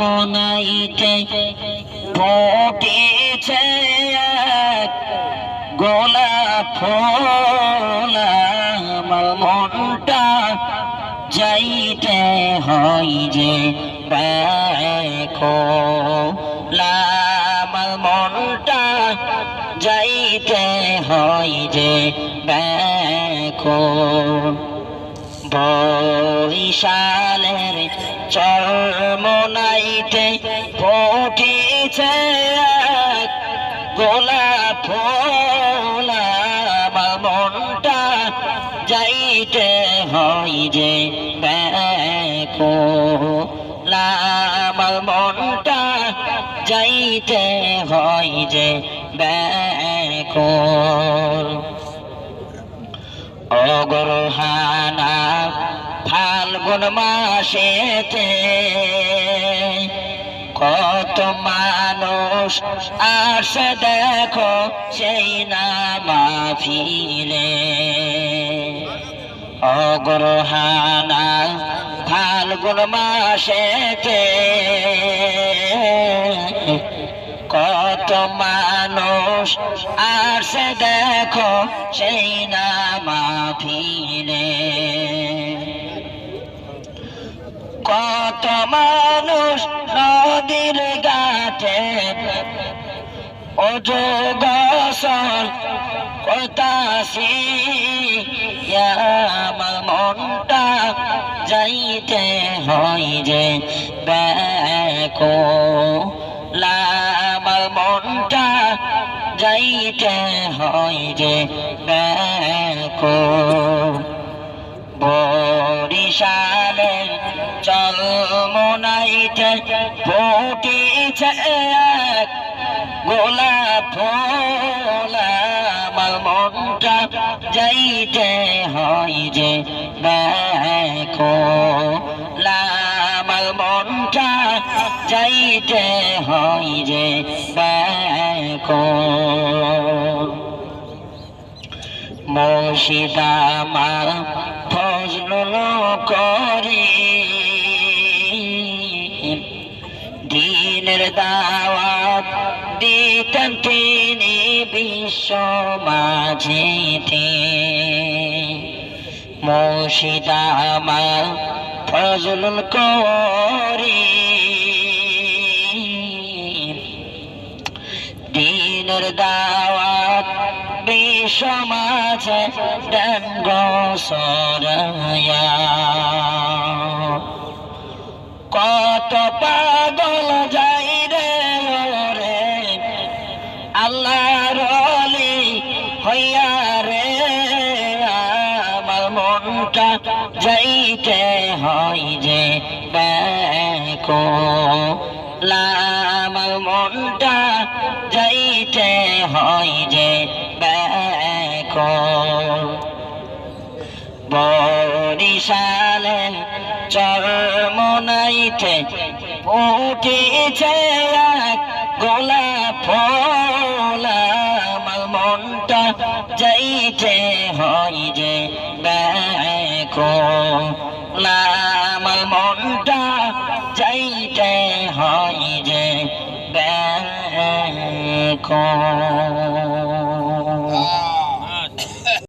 মনাইতে ফুটেছে গোলাপ ফুল আমার মনটা যাইতে হয় যে দেখো। আমার মনটা যাইতে হয় যে দেখো। বরিশালের চরমনাইতে ফুটেছে গোলাপ মনটা যাইতে হয় যে দেখো আমার মনটা যাইতে হয় যে দেখো। অগরহানা ফাল্গুন মাসেতে কত মানুষ আসে দেখো সেই না মাফিরে অগ্রহানা ফাল্গুন মাসেতে কত মানুষ আসে দেখো সেই না মাফিলে কত মানুষ নদীর গাছে ওজো গসল কতাসি আমার মনটা যাইতে হয় যে দেখো। আমার মনটা যাইতে হয় যে দেখো। বরিশালের চল মনাইতে ফুটিছে এক গোলাপ ফুল। আমার মনটা যাইতে হয় যে দেখো, আমার মনটা যাইতে হয় যে দেখো। মুর্শিদামার দাওয়াত দিতেন তিনি বিশ্ব মাঝিতে মুর্শিদামার ফজল করি দিনের দাওয়াত বিশ্বমাঝে দেন গোসরয়া কত পাগল আল্লাহর অলি হইয়া রে, আমার মনটা যাইতে হয় যে দেখো। আমার মনটা যাইতে হয় যে দেখো। বরিশালে চরমনাইতে উঠেছে গোলাপ হয় যে দেখো আমার মনটা যাইতে হয় যে দেখো